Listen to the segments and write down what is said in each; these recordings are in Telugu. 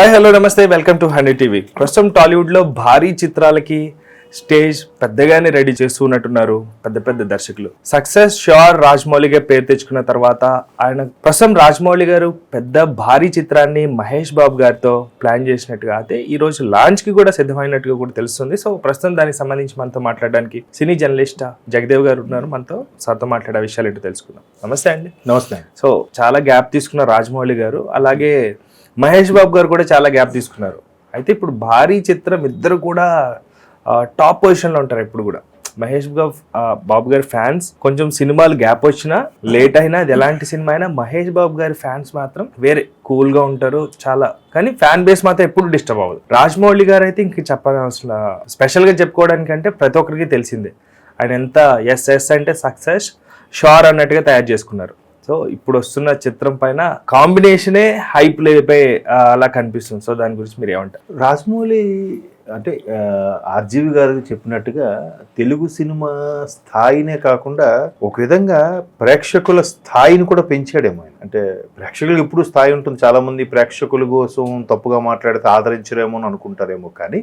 హాయ్ హలో నమస్తే. వెల్కమ్ టు హండ్రెడ్ టీవీ ప్రస్తుతం టాలీవుడ్లో భారీ చిత్రాలకి స్టేజ్ పెద్దగానే రెడీ చేస్తూ ఉన్నట్టున్నారు పెద్ద పెద్ద దర్శకులు. సక్సెస్ షోర్ రాజమౌళిగా పేరు తెచ్చుకున్న తర్వాత ఆయన ప్రస్తుతం రాజమౌళి గారు పెద్ద భారీ చిత్రాన్ని మహేష్ బాబు గారితో ప్లాన్ చేసినట్టుగా అయితే ఈ రోజు లాంచ్కి కూడా సిద్ధమైనట్టుగా కూడా తెలుస్తుంది. సో ప్రస్తుతం దానికి సంబంధించి మనతో మాట్లాడడానికి సినీ జర్నలిస్ట్ జగదేవ్ గారు ఉన్నారు. మనతో సార్తో మాట్లాడే విషయాలు ఏంటో తెలుసుకుందాం. నమస్తే అండి. నమస్తే సో చాలా గ్యాప్ తీసుకున్న రాజమౌళి గారు అలాగే మహేష్ బాబు గారు కూడా చాలా గ్యాప్ తీసుకున్నారు. అయితే ఇప్పుడు భారీ చిత్రం ఇద్దరు కూడా టాప్ పొజిషన్లో ఉంటారు ఇప్పుడు కూడా. మహేష్ బాబు బాబు గారి ఫ్యాన్స్ కొంచెం సినిమాలు గ్యాప్ వచ్చినా లేట్ అయినా అది ఎలాంటి సినిమా అయినా మహేష్ బాబు గారి ఫ్యాన్స్ మాత్రం వేరే కూల్గా ఉంటారు చాలా. కానీ ఫ్యాన్ బేస్ మాత్రం ఎప్పుడు డిస్టర్బ్ అవ్వదు. రాజమౌళి గారు అయితే ఇంక చెప్పాల్సిన స్పెషల్గా చెప్పుకోవడానికి అంటే ప్రతి ఒక్కరికి తెలిసిందే. ఆయన ఎంత ఎస్ ఎస్ అంటే సక్సెస్ షోర్ అన్నట్టుగా తయారు చేసుకున్నారు. సో ఇప్పుడు వస్తున్న చిత్రం పైన కాంబినేషనే హైప్ లేపై అలా కనిపిస్తుంది. సో దాని గురించి మీరు ఏమంటారు? రాజమౌళి అంటే ఆర్జీవి గారు చెప్పినట్టుగా తెలుగు సినిమా స్థాయినే కాకుండా ఒక విధంగా ప్రేక్షకుల స్థాయిని కూడా పెంచాడేమో ఆయన. అంటే ప్రేక్షకులకు ఎప్పుడు స్థాయి ఉంటుంది. చాలా మంది ప్రేక్షకుల కోసం తప్పుగా మాట్లాడితే ఆదరించరేమో అని అనుకుంటారేమో కానీ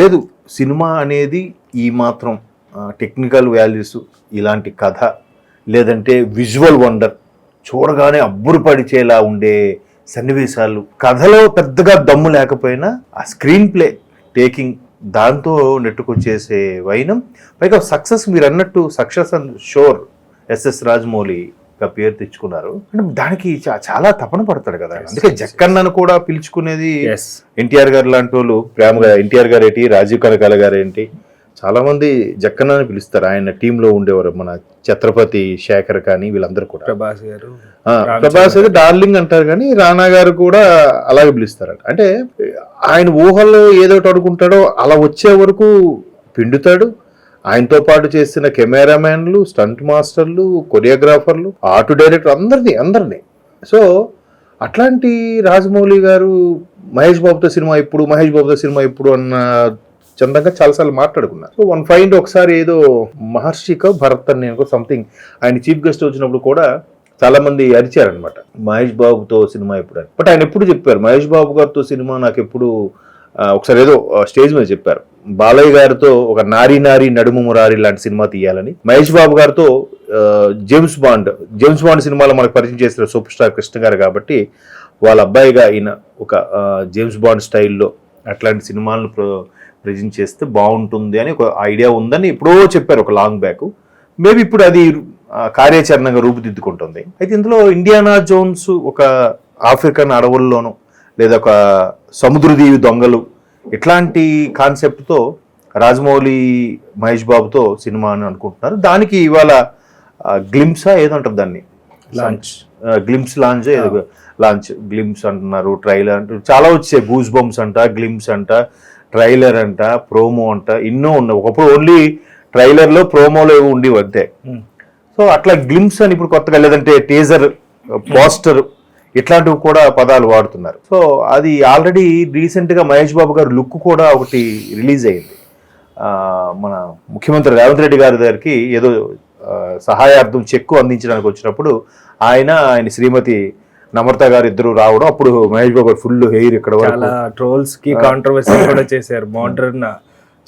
లేదు. సినిమా అనేది ఈ మాత్రం టెక్నికల్ వాల్యూస్ ఇలాంటి కథ లేదంటే విజువల్ వండర్ చూడగానే అబ్బురుపడిచేలా ఉండే సన్నివేశాలు. కథలో పెద్దగా దమ్ము లేకపోయినా ఆ స్క్రీన్ ప్లే టేకింగ్ దాంతో నెట్టుకొచ్చేసే వైనం. పైగా సక్సెస్ మీరు అన్నట్టు success and sure SS Rajamouli పేరు తెచ్చుకున్నారు. అంటే దానికి చాలా తపన పడతాడు కదా. అందుకే జక్కన్నను కూడా పిలుచుకునేది ఎస్ ఎన్టీఆర్ గారు లాంటి వాళ్ళు ప్రేమగా ఎన్టీఆర్ గారు ఏంటి రాజీవ్ కనకాల గారు ఏంటి చాలా మంది జక్కన్న అని పిలుస్తారు. ఆయన టీంలో ఉండేవారు. మన ఛత్రపతి శేఖర్ కానీ వీళ్ళందరూ కూడా. ప్రభాస్ గారు ప్రభాస్ అయితే డార్లింగ్ అంటారు కానీ రానా గారు కూడా అలాగే పిలుస్తారట. అంటే ఆయన ఊహల్లో ఏదో ఒకటి అనుకుంటాడో అలా వచ్చే వరకు పిండుతాడు. ఆయనతో పాటు చేసిన కెమెరామ్యాన్లు స్టంట్ మాస్టర్లు కొరియోగ్రాఫర్లు ఆర్ట్ డైరెక్టర్ అందరినీ అందరినీ. సో అట్లాంటి రాజమౌళి గారు మహేష్ బాబుతో సినిమా ఇప్పుడు మహేష్ బాబుతో సినిమా ఇప్పుడు అన్న చందంగా చాలాసార్లు మాట్లాడుకున్నారు. సో వన్ ఫైండ్ ఒకసారి ఏదో మహర్షిక భరత్ అని నేను సంథింగ్ ఆయన చీఫ్ గెస్ట్ వచ్చినప్పుడు కూడా చాలా మంది అరిచారనమాట మహేష్ బాబుతో సినిమా ఎప్పుడు బట్ ఆయన ఎప్పుడు చెప్పారు? మహేష్ బాబు గారితో సినిమా నాకు ఎప్పుడు ఒకసారి ఏదో స్టేజ్ మీద చెప్పారు. బాలయ్య గారితో ఒక నారి నారి నడుము మురారి లాంటి సినిమా తీయాలని. మహేష్ బాబు గారితో జేమ్స్ బాండ్ జేమ్స్ బాండ్ సినిమాలో మనకు పరిచయం చేసిన సూపర్ స్టార్ కృష్ణ గారు కాబట్టి వాళ్ళ అబ్బాయిగా ఈయన ఒక జేమ్స్ బాండ్ స్టైల్లో అట్లాంటి సినిమాలను ప్ర- ప్రజెంట్ చేస్తే బాగుంటుంది అని ఒక ఐడియా ఉందని ఎప్పుడో చెప్పారు ఒక లాంగ్ బ్యాక్. మేబీ ఇప్పుడు అది కార్యాచరణగా రూపుదిద్దుకుంటుంది. అయితే ఇందులో ఇండియానా జోన్స్ ఒక ఆఫ్రికన్ అడవుల్లోనూ లేదా ఒక సముద్రదీవి దొంగలు ఇట్లాంటి కాన్సెప్ట్తో రాజమౌళి మహేష్ బాబుతో సినిమా అని అనుకుంటున్నారు. దానికి ఇవాళ గ్లిమ్సా ఏదంటారు దాన్ని. Launch glimpse launch launch glimpse అంటున్నారు ట్రైలర్ అంటారు చాలా వచ్చాయి గూస్ బంప్స్ అంట గ్లిమ్స్ అంట ట్రైలర్ అంట ప్రోమో అంట ఎన్నో ఉన్నాయి. ఒకప్పుడు ఓన్లీ ట్రైలర్లో ప్రోమోలో ఏవో ఉండేవి అంతే. Hmm. సో అట్లా గ్లిమ్స్ అని ఇప్పుడు కొత్తగా లేదంటే టేజర్ పోస్టర్ ఇట్లాంటివి కూడా పదాలు వాడుతున్నారు. సో అది ఆల్రెడీ రీసెంట్గా మహేష్ బాబు గారు లుక్ కూడా ఒకటి రిలీజ్ అయింది. మన ముఖ్యమంత్రి రేవంత్ రెడ్డి గారి దగ్గరికి ఏదో సహాయార్థం చెక్కు అందించడానికి వచ్చినప్పుడు ఆయన ఆయన శ్రీమతి నమ్రత గారు ఇద్దరు రావడం అప్పుడు మహేష్ బాబు ఫుల్ హెయిర్ ఇక్కడ ట్రోల్స్కి కాంట్రవర్సీ కూడా చేశారు. మోడర్న్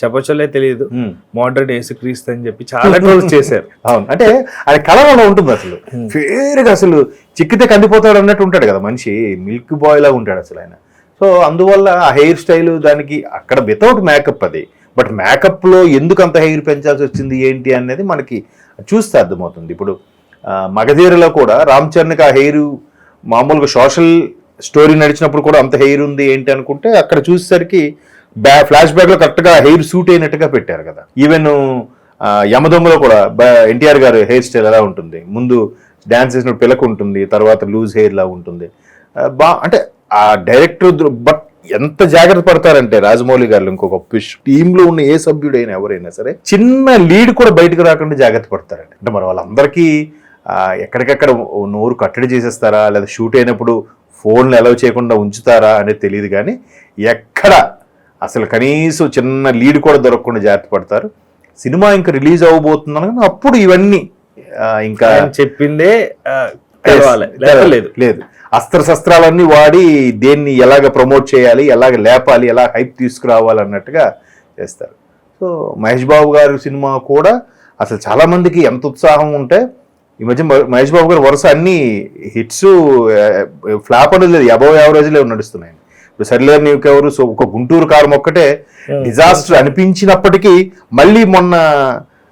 చెప్పచ్చలే తెలియదు. Hmm. మోడర్న్ యేసుక్రీస్తు అని చెప్పి చాలా ట్రోల్స్ చేశారు. అవును. అంటే ఆయన కళలో ఉంటుంది అసలు. ఫేర్గా అసలు చిక్కితే కందిపోతాడు అన్నట్టు ఉంటాడు కదా మనిషి. మిల్క్ బాయ్ లాగా ఉంటాడు అసలు ఆయన. సో అందువల్ల ఆ హెయిర్ స్టైల్ దానికి అక్కడ వితౌట్ మేకప్ అది. బట్ మేకప్లో ఎందుకు అంత హెయిర్ పెంచాల్సి వచ్చింది ఏంటి అనేది మనకి చూస్తే అర్థమవుతుంది. ఇప్పుడు మగధీరలో కూడా రామ్ చరణ్కి ఆ హెయిర్ మామూలుగా సోషల్ స్టోరీ నడిచినప్పుడు కూడా అంత హెయిర్ ఉంది ఏంటి అనుకుంటే అక్కడ చూసేసరికి బ్యా ఫ్లాష్ బ్యాక్లో కరెక్ట్గా హెయిర్ సూట్ అయినట్టుగా పెట్టారు కదా. ఈవెన్ ఆ, కూడా ఎన్టీఆర్ గారు హెయిర్ స్టైల్ ఎలా ఉంటుంది? ముందు డ్యాన్స్ చేసిన పిలకు ఉంటుంది తర్వాత లూజ్ హెయిర్ లా ఉంటుంది. బా అంటే ఆ డైరెక్టర్ బట్ ఎంత జాగ్రత్త పడతారంటే రాజమౌళి గారు ఇంకొక టీమ్లో ఉన్న ఏ సభ్యుడైనా ఎవరైనా సరే చిన్న లీడ్ కూడా బయటకు రాకుండా జాగ్రత్త పడతారండి. అంటే మరి వాళ్ళందరికీ ఎక్కడికక్కడ ఎక్కడికెక్కడ నోరు కట్టడి చేసేస్తారా? లేదా షూట్ అయినప్పుడు ఫోన్లు అలౌ చేయకుండా ఉంచుతారా అనేది తెలియదు కానీ ఎక్కడ అసలు కనీసం చిన్న లీడ్ కూడా దొరకకుండా జాగ్రత్త పడతారు. సినిమా ఇంకా రిలీజ్ అవ్వబోతుందని అప్పుడు ఇవన్నీ ఇంకా చెప్పిందే లేదు. లేదు. అస్త్ర శస్త్రాలన్నీ వాడి దేన్ని ఎలాగ ప్రమోట్ చేయాలి ఎలాగ లేపాలి ఎలా హైప్ తీసుకురావాలి అన్నట్టుగా చేస్తారు. సో మహేష్ బాబు గారి సినిమా కూడా అసలు చాలా మందికి ఎంత ఉత్సాహం ఉంటే ఈ మధ్య మహేష్ బాబు గారు వరుస అన్ని హిట్స్ ఫ్లాప్ అనేది లేదు. అబౌవ్ యావరేజ్ లేవు నడుస్తున్నాయి ఇప్పుడు సరిలేరు నీకెవరు? సో ఒక గుంటూరు కారం ఒక్కటే డిజాస్టర్ అనిపించినప్పటికీ మళ్ళీ మొన్న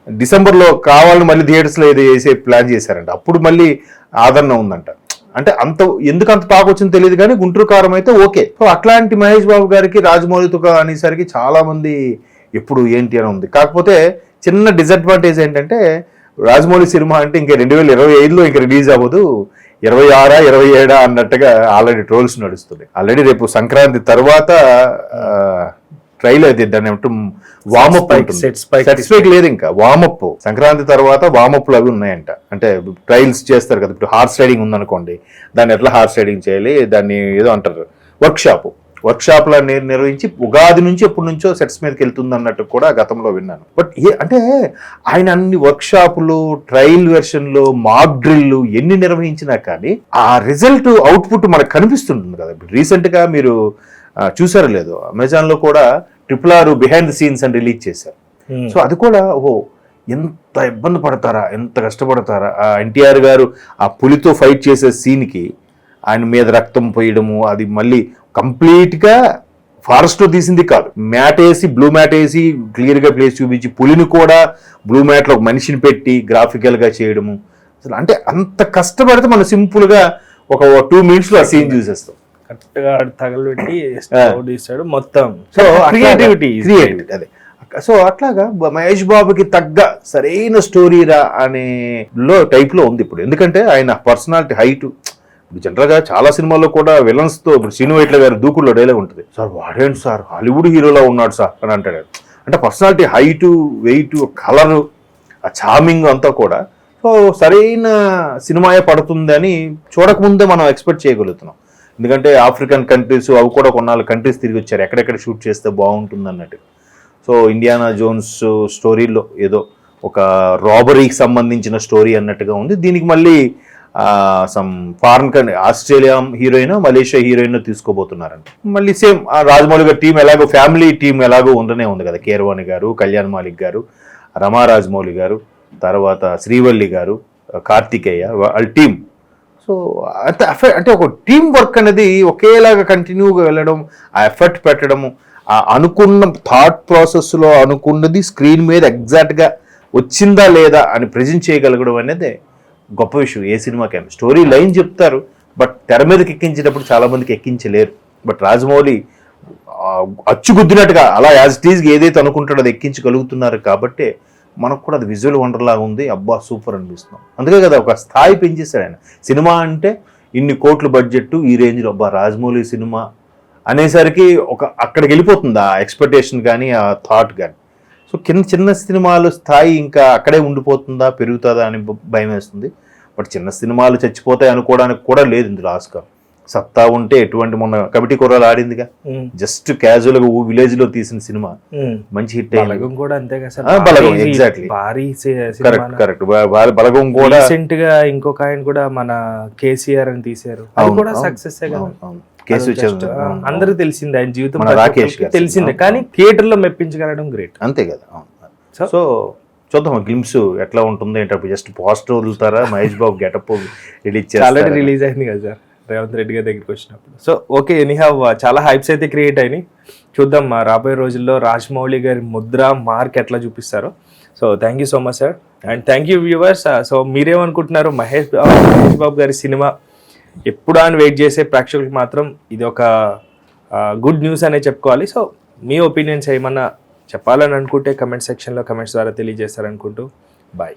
డిసెంబర్లో కావాలని మళ్ళీ థియేటర్స్లో ఏదో వేసే ప్లాన్ చేశారంట. అప్పుడు మళ్ళీ ఆదరణ ఉందంట. అంటే అంత ఎందుకు అంత టాక్ వచ్చిందో తెలియదు కానీ గుంటూరు కారం అయితే ఓకే. సో అట్లాంటి మహేష్ బాబు గారికి రాజమౌళితో అనేసరికి చాలామంది ఎప్పుడు ఏంటి అని ఉంది. కాకపోతే చిన్న డిసడ్వాంటేజ్ ఏంటంటే రాజమౌళి సినిమా అంటే ఇంకా రెండు వేల ఇరవై ఐదులో ఇంకా రిలీజ్ అవ్వదు. ఇరవై ఆరా ఇరవై ఏడా అన్నట్టుగా ఆల్రెడీ ట్రోల్స్ నడుస్తుంది. ఆల్రెడీ రేపు సంక్రాంతి తర్వాత ట్రైల్ అయితే ఏమంటారు warm up Spike, set spike set spike లేదు ఇంకా వామప్ సంక్రాంతి తర్వాత వామప్లు అవి ఉన్నాయంట. అంటే ట్రయల్స్ చేస్తారు కదా ఇప్పుడు హార్స్ రైడింగ్ ఉందనుకోండి దాన్ని ఎట్లా హార్స్ రైడింగ్ చేయాలి దాన్ని ఏదో అంటారు వర్క్ షాప్ వర్క్ షాప్ లా నిర్- నిర్వహించి ఉగాది నుంచి ఎప్పటి నుంచో సెట్స్ మీదకి వెళ్తుంది అన్నట్టు కూడా గతంలో విన్నాను. బట్ ఏ అంటే ఆయన అన్ని వర్క్ షాపులు ట్రయల్ వెర్షన్లు మాక్ డ్రిల్ ఎన్ని నిర్వహించినా కానీ ఆ రిజల్ట్ అవుట్పుట్ మనకు కనిపిస్తుంటుంది కదా. ఇప్పుడు రీసెంట్గా మీరు చూసారో లేదో అమెజాన్లో కూడా triple R behind the scenes అని రిలీజ్ చేశారు. సో అది కూడా ఓ ఎంత ఇబ్బంది పడతారా ఎంత కష్టపడతారా? ఆ ఎన్టీఆర్ గారు ఆ పులితో ఫైట్ చేసే సీన్కి ఆయన మీద రక్తం పోయడము అది మళ్ళీ కంప్లీట్గా ఫారెస్ట్లో తీసింది కాదు. మ్యాట్ వేసి బ్లూ మ్యాట్ వేసి క్లియర్గా ప్లేస్ చూపించి పులిని కూడా బ్లూ మ్యాట్లో ఒక మనిషిని పెట్టి గ్రాఫికల్గా చేయడము. అసలు అంటే అంత కష్టపడితే మనం సింపుల్గా ఒక టూ మినిట్స్లో ఆ సీన్ చూసేస్తాం. కరెక్ట్గా తగలబెట్టి తీస్తాడు మొత్తం. సో క్రియేటివిటీ క్రియేటివిటీ అదే. సో అట్లాగా మహేష్ బాబుకి తగ్గ సరైన స్టోరీ రా అనే లో టైప్లో ఉంది ఇప్పుడు. ఎందుకంటే ఆయన పర్సనాలిటీ హైట్ ఇప్పుడు జనరల్గా చాలా సినిమాల్లో కూడా విలన్స్తో ఇప్పుడు శ్రీను వైట్ల గారి దూకుల్లో డైలాగ్ ఉంటుంది. సార్ వాడేంటి సార్? హాలీవుడ్ హీరోలా ఉన్నాడు సార్ అని అంటాడు. అంటే పర్సనాలిటీ హైట్ వెయిట్ కలరు ఆ చార్మింగ్ అంతా కూడా. సో సరైన సినిమాయే పడుతుందని చూడకముందే మనం ఎక్స్పెక్ట్ చేయగలుగుతున్నాం. ఎందుకంటే ఆఫ్రికన్ కంట్రీస్ అవి కూడా కొన్నాళ్ళు కంట్రీస్ తిరిగి వచ్చారు. ఎక్కడెక్కడ షూట్ చేస్తే బాగుంటుంది అన్నట్టు. సో ఇండియానా జోన్స్ స్టోరీలో ఏదో ఒక రాబరీకి సంబంధించిన స్టోరీ అన్నట్టుగా ఉంది. దీనికి మళ్ళీ some foreign country Australia heroine Malaysia heroine తీసుకోబోతున్నారంట. మళ్ళీ సేమ్ రాజమౌళి గారి టీం ఎలాగో ఫ్యామిలీ టీం ఎలాగో ఉండనే ఉంది కదా. కేర్వాణి గారు కళ్యాణ్ మాలిక్ గారు రమా రాజమౌళి గారు తర్వాత శ్రీవల్లి గారు కార్తికేయ వాళ్ళ టీం సో అంత ఎఫర్ట్ అంటే ఒక టీం వర్క్ అనేది ఒకేలాగా కంటిన్యూగా వెళ్ళడం ఆ ఎఫర్ట్ పెట్టడము ఆ అనుకున్న థాట్ ప్రాసెస్లో అనుకున్నది స్క్రీన్ మీద ఎగ్జాక్ట్గా వచ్చిందా లేదా అని ప్రజెంట్ చేయగలగడం అనేది గొప్ప విషయం. ఏ సినిమాకైనా స్టోరీ లైన్ చెప్తారు బట్ తెర మీదకి ఎక్కించేటప్పుడు చాలామందికి ఎక్కించలేరు. బట్ రాజమౌళి అచ్చుగుద్దినట్టుగా అలా యాజ్ ఇట్ ఈజ్ ఏదైతే అనుకుంటాడో అది ఎక్కించగలుగుతున్నారు కాబట్టి మనకు కూడా అది విజువల్ వండర్లాగా ఉంది. అబ్బా సూపర్ అనిపిస్తున్నాం అందుకే కదా ఒక స్థాయి పెంచేశాడు ఆయన. సినిమా అంటే ఇన్ని కోట్ల బడ్జెట్ ఈ రేంజ్లో అబ్బా రాజమౌళి సినిమా అనేసరికి ఒక అక్కడికి వెళ్ళిపోతుంది? ఆ ఎక్స్పెక్టేషన్ కానీ ఆ థాట్ కానీ. సో కింద చిన్న సినిమాలు స్థాయి ఇంకా అక్కడే ఉండిపోతుందా? పెరుగుతుందా? అని భయం వేస్తుంది. బట్ చిన్న సినిమాలు చచ్చిపోతాయి అనుకోవడానికి కూడా లేదు ఇందులో ఆస్కారం. సత్తా ఉంటే ఎటువంటి మొన్న కమిటీ కుర్రాలు ఆడిందిగా? జస్ట్ క్యాజువల్గా విలేజ్లో తీసిన సినిమా. మంచి హిట్ అయింది. బలగం కూడా అంతే కదా బలగం, exactly. భారీ కరెక్ట్ కరెక్ట్ బలగం కూడా రీసెంట్గా ఇంకొక ఆయన కూడా మన కేసీఆర్ అని తీశారు. అది కూడా సక్సెస్. కేసు అది just, చంద్ర- ఆ, అవును, అందరికి తెలిసిందే ఆయన జీవితం రాకేష్. తెలిసిందే. కానీ థియేటర్లో మెప్పించగలడం గ్రేట్ అంతే కదా సో చూద్దాం గ్లిమ్స్ ఎట్లా ఉంటుంది ఏంటప్పుడు just poster వదులుతారా? Mahesh Babu getup release already చేస్తారా? రిలీజ్ అయింది కదా సార్. రేవంత్ రెడ్డి గారి దగ్గరికి వచ్చినప్పుడు. సో ఓకే ఎనీహావ్ చాలా హైప్స్ అయితే క్రియేట్ అయినాయి. చూద్దాం మా రాబోయే రోజుల్లో రాజమౌళి గారి ముద్ర మార్క్ ఎట్లా చూపిస్తారో. So thank you so much sir and thank you viewers so మీరేమనుకుంటున్నారు? మహేష్ మహేష్ బాబు గారి సినిమా ఎప్పుడు అని వెయిట్ చేసే ప్రేక్షకులకు మాత్రం ఇది ఒక గుడ్ న్యూస్ అనే చెప్పుకోవాలి. సో మీ ఒపీనియన్స్ ఏమన్నా చెప్పాలని అనుకుంటే కమెంట్ సెక్షన్లో కమెంట్స్ ద్వారా తెలియజేస్తారనుకుంటూ